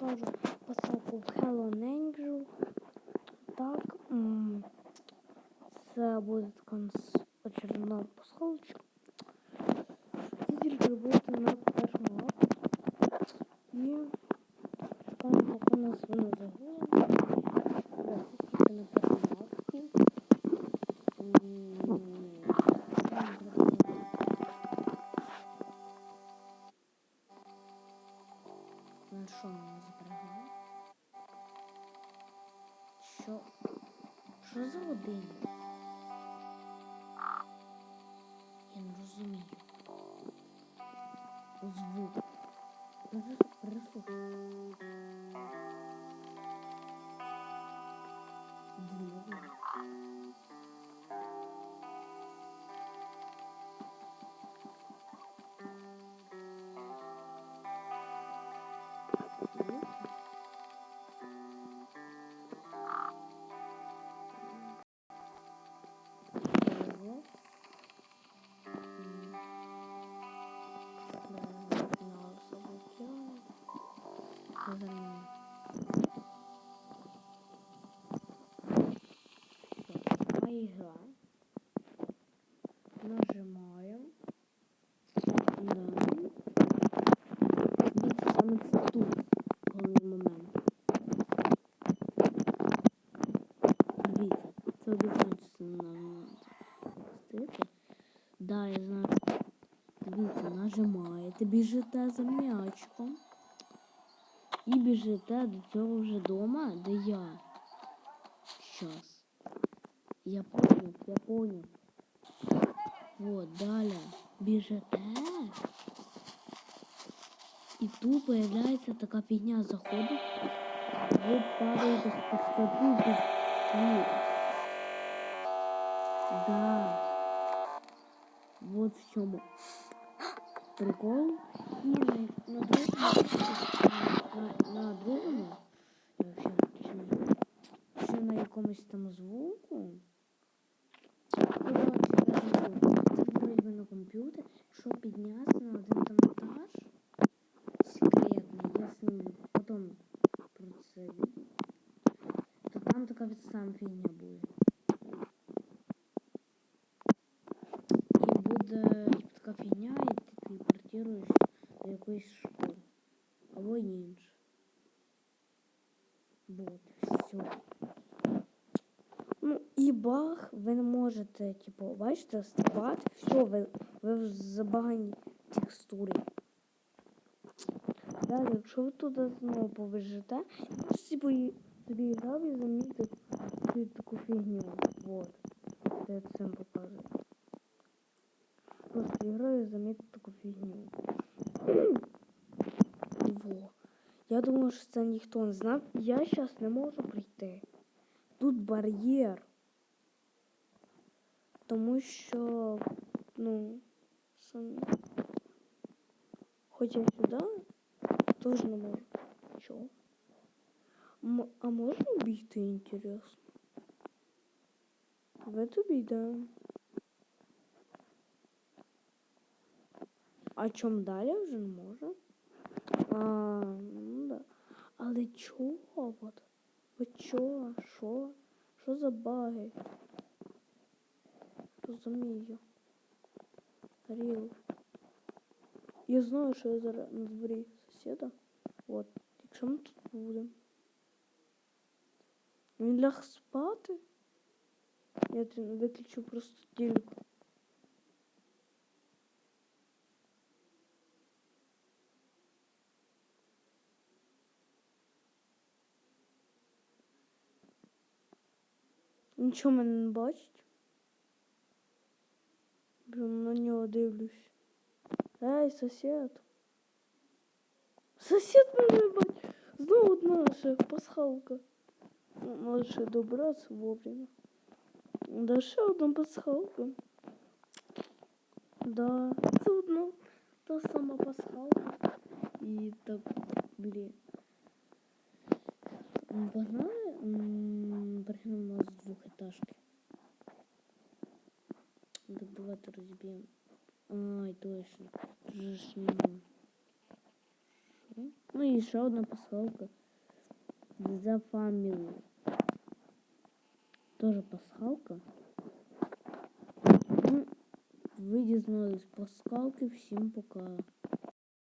покажу посилку в Hello Angel. Так, це буде така у нас очередна посилочка. На що ми зберегли? Що? Що за годинник? Я не розумію. Звук. Прис- Прислухай. Дивно. Игра. Нажимаем. Да. Видите, саме це тут головний момент. Дивіться, це обіцянці нам. Да, я знаю. Дивіться, нажимаєте, біжите за м'ячком. І біжите до цього вже дома, де я. Щас. Я понял, я понял. Вот, далі. Біжите. І тут появляється така фігня заходить. Ви падаєте в пустоту. Да. Вот в чому прикол. І на, на другому, на, на другому, якщо ще на, ще на якомусь там звуку. Коротше, я забув. Це вроді на комп'ютер, щоб піднятися на один там етаж. Секретний, я зніму потім про це відео. То там така від сам фігня буде. І буде типу, така фігня, і ти телепортуєш до якоїсь школи. Або інше. Вот, все. І баг, ви не можете, типу, бачите, стрибати, все, ви, ви в забаганій текстурі. Далі, якщо ви туди знову просто типу, собі грав і замітив цю таку фігню. Вот. Я цим показую. Просто граю і замітив таку фігню. Во. Я думаю, що це ніхто не знав. Я зараз не можу прийти. Тут бар'єр. Тому що, ну, самі. Хоча сюди теж не можу. Чого? М- а можна бігти, інтересно? В эту бійдемо. А чом далі вже не можу? А, ну да. Але чого от? От чого? Що? Що за баги? Розумію. Ріл. Я знаю, що я зараз на дворі сусіда. От. Якщо ми тут будемо. Він ляг спати. Я тут виключу просто телек. Нічого мене не бачить. На нього дивлюсь. Ей, сосед. Сосед мене не бачить. Знову наша пасхалка. Ну, Може ще добратися вовремя. Да, ще одна пасхалка. Да, це одна та сама пасхалка. І так, блін. М, давайте розб'ємо. Ай, точно. Вже ж нема. Що? Ну і ще одна пасхалка. The Family. Тоже пасхалка. Ну, ви дізнались пасхалки. Всім пока.